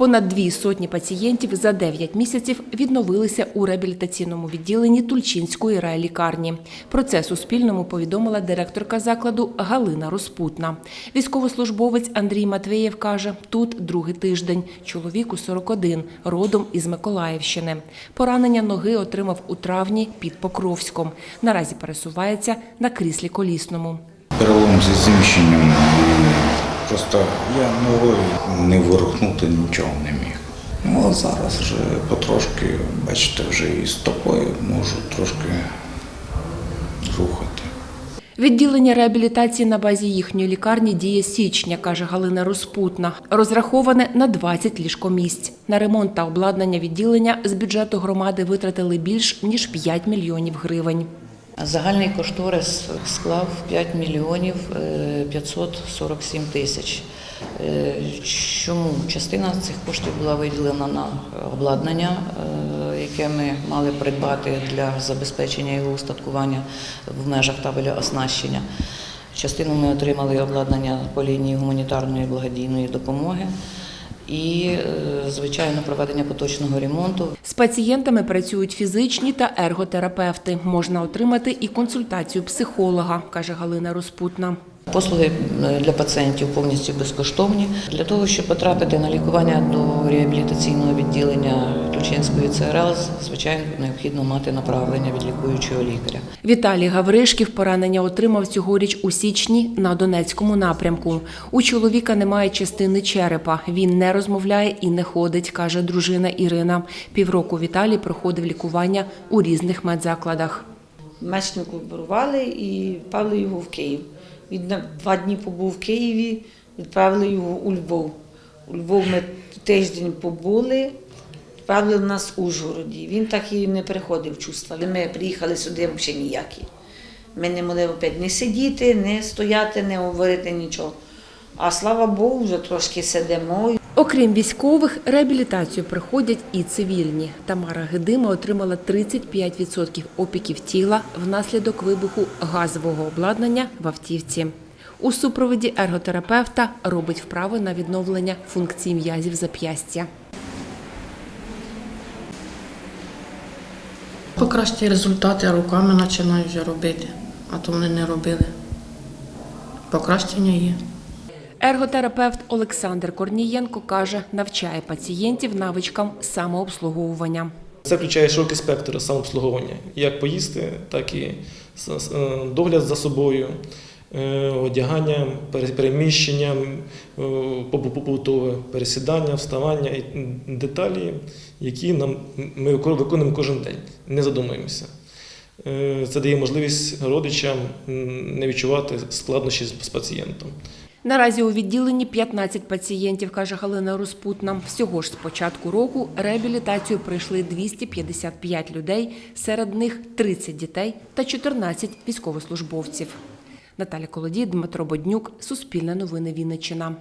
Понад дві сотні пацієнтів за 9 місяців відновилися у реабілітаційному відділенні Тульчинської райлікарні. Про це Суспільному повідомила директорка закладу Галина Розпутна. Військовослужбовець Андрій Матвеєв каже, тут другий тиждень. Чоловіку 41, родом із Миколаївщини. Поранення ноги отримав у травні під Покровськом. Наразі пересувається на кріслі колісному. Перелом зі зміщенням і просто я ногою не ворухнути нічого не міг. Ну а зараз вже потрошки, бачите, вже і стопою можу трошки рухати. Відділення реабілітації на базі їхньої лікарні діє січня, каже Галина Розпутна. Розраховане на 20 ліжкомісць. На ремонт та обладнання відділення з бюджету громади витратили більш ніж 5 мільйонів гривень. Загальний кошторис склав 5 мільйонів е, 547 тисяч. Е, Чому частина цих коштів була виділена на обладнання, е, яке ми мали придбати для забезпечення його устаткування в межах табеля оснащення. Частину ми отримали обладнання по лінії гуманітарної благодійної допомоги і, е, звичайно, проведення поточного ремонту. З пацієнтами працюють фізичні та ерготерапевти. Можна отримати і консультацію психолога, каже Галина Розпутна. Послуги е, для пацієнтів повністю безкоштовні. Для того, щоб потрапити на лікування до реабілітаційного відділення Ключинської ЦРЛ, звичайно, необхідно мати направлення від лікуючого лікаря. Віталій Гавришків поранення отримав цьогоріч у січні на Донецькому напрямку. У чоловіка немає частини черепа. Він не розмовляє і не ходить, каже дружина Ірина. Півроку Віталій проходив лікування у різних медзакладах. Мечнику оперували і відправили його в Київ. Він два дні побув в Києві, відправили його у Львов. У Львов ми тиждень побули, відправили нас в Ужгороді. Він так і не приходив в чувства. Ми приїхали сюди взагалі ніякі. Ми не могли опять не сидіти, не стояти, не говорити нічого. А слава Богу, вже трошки сидимо. Окрім військових, реабілітацію приходять і цивільні. Тамара Гедима отримала 35% опіків тіла внаслідок вибуху газового обладнання в автівці. У супроводі ерготерапевта робить вправи на відновлення функцій м'язів зап'ястя. Покращі результати руками починають вже робити, а то вони не робили. Покращення є. Ерготерапевт Олександр Корнієнко каже, навчає пацієнтів навичкам самообслуговування. Це включає широкий спектр самообслуговування, як поїсти, так і е, догляд за собою, е, одягання, пере- переміщення, е, побутове пересідання, вставання і деталі, які нам ми вико- виконуємо кожен день, не задумуємося. Е, Це дає можливість родичам не відчувати складнощі з пацієнтом. Наразі у відділенні 15 пацієнтів, каже Галина Розпутна. Всього ж з початку року реабілітацію пройшли 255 людей, серед них 30 дітей та 14 військовослужбовців. Наталя Колодій, Дмитро Боднюк, Суспільне новини Вінниччина.